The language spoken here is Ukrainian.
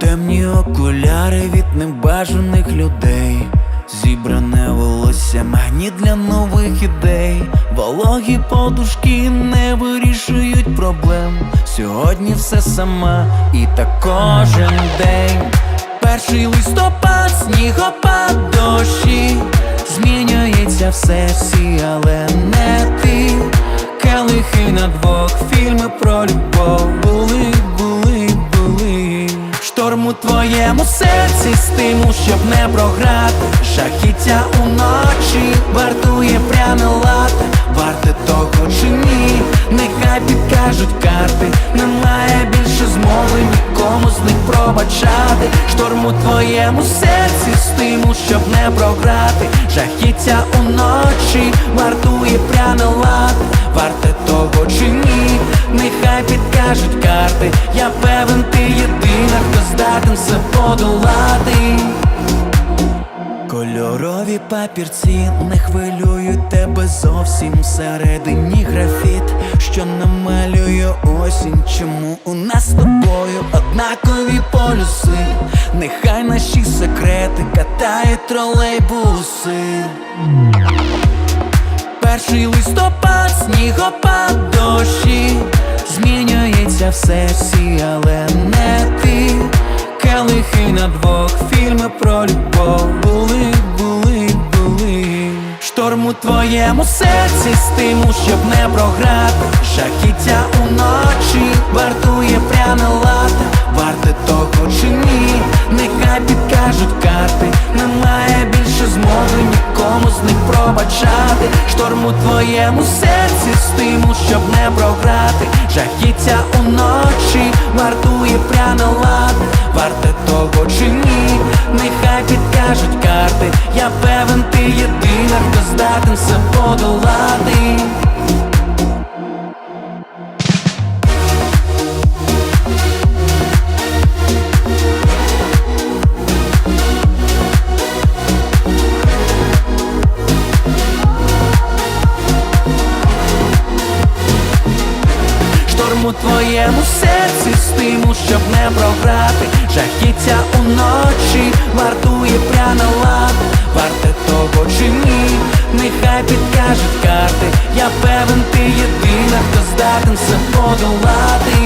Темні окуляри від небажаних людей, зібране волосся, магні для нових ідей, вологі подушки не вирішують проблем. Сьогодні все сама, і так кожен день. Перший листопад снігопад Змінюється все всі, але не ти. Келихи на двох, фільми про любов були, були, були. Шторм у твоєму серці стимул, щоб не програти. Шахіття уночі вартує пряне лати. Підкажуть карти. Немає більше змови нікому з них пробачати. Шторм у твоєму серці стимул, щоб не програти. Жахіття уночі вартує пряне лати. Варте того чи ні, нехай підкажуть карти. Я певен, ти єдина, хто здатен все подолати. Кольорові папірці не хвилюють тебе зовсім всередині графіт, що намалює осінь. Чому у нас з тобою однакові полюси? Нехай наші секрети катають тролейбуси. Перший листопад, снігопад, дощі Змінюється все всі, але не ти Келихи на двох, фільми про любов твоєму серці стимул, щоб не програти. Жахіття уночі вартує пряне лати. Варте того чи ні, нехай підкажуть карти. Немає більше змоги нікому з них пробачати. Шторм у твоєму серці стимул, щоб не програти. Жахіття уночі вартує пряне лати. Варте того чи ні, у твоєму серці стимул, щоб не програти. Жахіття уночі вартує пряна лад Варте того чи ні, нехай підкажуть карти. Я певен, ти єдина, хто здатен все подолати